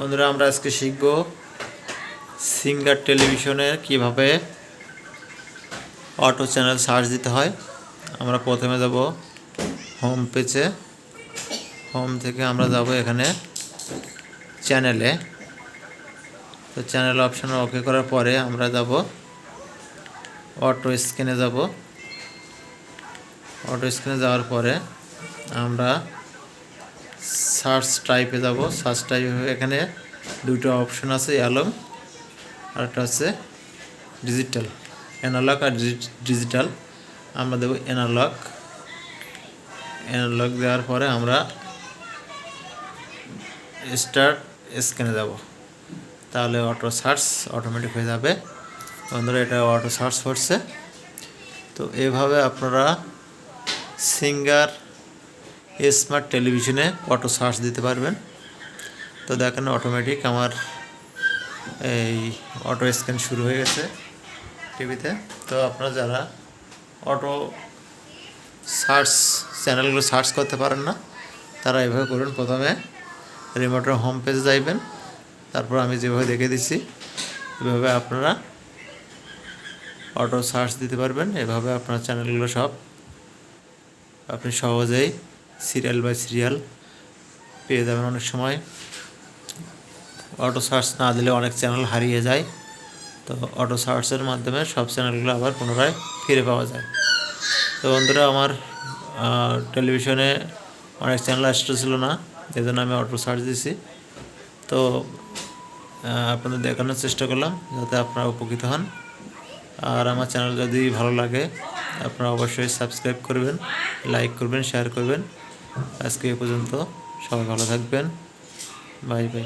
বন্ধুরা, আমরা আজকে শিখব সিঙ্গার টেলিভিশনে কীভাবে অটো চ্যানেল সার্চ দিতে হয়। আমরা প্রথমে যাব হোম পেজে। হোম থেকে আমরা যাব এখানে চ্যানেলে। তো চ্যানেল অপশানে ওকে করার পরে আমরা যাব অটো স্ক্রিনে যাব। অটো স্ক্রিনে যাওয়ার পরে আমরা সার্চ টাইপে যাব। সার্চ টাইপে এখানে দুটো অপশন আছে অ্যালম আর একটা হচ্ছে ডিজিটাল অ্যানালগ আর ডিজিটাল আমরা দেবো অ্যানালগ অ্যানালগ দেওয়ার পরে আমরা স্টার্ট স্ক্যানে যাব। তাহলে অটো সার্চ অটোমেটিক হয়ে যাবে। বন্ধুরা, এটা অটো সার্চ করছে তো এভাবে আপনারা সিঙ্গার স্মার্ট টেলিভিশনে অটো সার্চ দিতে পারবেন। তো দেখেন অটোমেটিক আমার এই অটো স্ক্যান শুরু হয়ে গেছে টিভিতে। তো আপনারা যারা অটো সার্চ চ্যানেলগুলো সার্চ করতে পারেন না, তারা এভাবে করুন। প্রথমে রিমোটের হোম পেজে যাইবেন। তারপর আমি যেভাবে দেখে দিচ্ছি, এভাবে আপনারা অটো সার্চ দিতে পারবেন। এভাবে আপনার চ্যানেলগুলো সব আপনি সহজেই সিরিয়াল বাই সিরিয়াল পেয়ে যাবেন অনেক সময়। অটো সার্চ না দিলে অনেক চ্যানেল হারিয়ে যায়, তো অটো সার্চের মাধ্যমে সব চ্যানেলগুলো আবার পুনরায় ফিরে পাওয়া যায়। তো বন্ধুরা, আমার টেলিভিশনে অনেক চ্যানেল আসতেছিল না এই জন্য আমি অটো সার্চ দিছি। তো আপনাদের দেখানোর চেষ্টা করলাম যাতে আপনারা উপকৃত হন। আর আমার চ্যানেল যদি ভালো লাগে, আপনারা অবশ্যই সাবস্ক্রাইব করবেন, লাইক করবেন, শেয়ার করবেন। আজকে এ পর্যন্ত। সবাই ভালো থাকবেন। Bye bye.